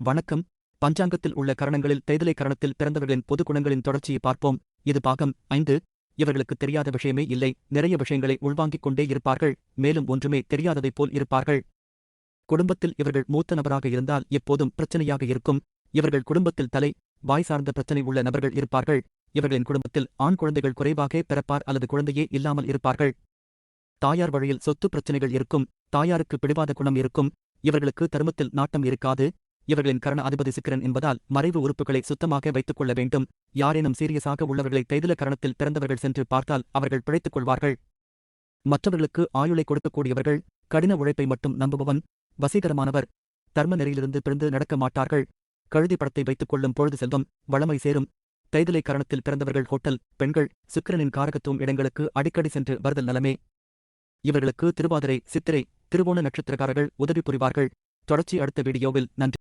வணக்கம். பஞ்சாங்கத்தில் உள்ள கரணங்களில் தேய்தலை கரணத்தில் பிறந்தவர்களின் பொது குணங்களின் தொடர்ச்சியை பார்ப்போம். இது பாகம் ஐந்து. இவர்களுக்கு தெரியாத விஷயமே இல்லை. நிறைய விஷயங்களை உள்வாங்கிக் கொண்டே இருப்பார்கள். மேலும் ஒன்றுமே தெரியாததைப் போல் இருப்பார்கள். குடும்பத்தில் இவர்கள் மூத்த நபராக இருந்தால் எப்போதும் பிரச்சனையாக இருக்கும். இவர்கள் குடும்பத்தில் தலை வாய் சார்ந்த பிரச்சனை உள்ள நபர்கள் இருப்பார்கள். இவர்களின் குடும்பத்தில் ஆண் குழந்தைகள் குறைவாக பிறப்பார் அல்லது குழந்தையே இல்லாமல் இருப்பார்கள். தாயார் வழியில் சொத்து பிரச்சனைகள் இருக்கும். தாயாருக்கு பிடிவாத குணம் இருக்கும். இவர்களுக்கு தருமத்தில் நாட்டம் இருக்காது. இவர்களின் கரண அதிபதி சிக்கிரன் என்பதால் மறைவு உறுப்புகளை சுத்தமாக வைத்துக் கொள்ள வேண்டும். யாரேனும் சீரியஸாக உள்ளவர்களை தைதில கரணத்தில் பிறந்தவர்கள் சென்று பார்த்தால் அவர்கள் பிழைத்துக் கொள்வார்கள். மற்றவர்களுக்கு ஆயுளை கொடுக்கக்கூடியவர்கள் கடின உழைப்பை மட்டும் நம்புபவன் வசீகரமானவர். தர்ம நெறியிலிருந்து பிறந்து நடக்க மாட்டார்கள். கழுதி படத்தை வைத்துக் கொள்ளும் பொழுது செல்வம் வளமை சேரும். தைதிலை கரணத்தில் பிறந்தவர்கள் ஹோட்டல் பெண்கள் சுக்கிரனின் காரகத்துவம் இடங்களுக்கு அடிக்கடி சென்று வருதல் நலமே. இவர்களுக்கு திருவாதிரை சித்திரை திருவோண நட்சத்திரக்காரர்கள் உதவி புரிவார்கள். தொடர்ச்சி அடுத்த வீடியோவில் நன்றி.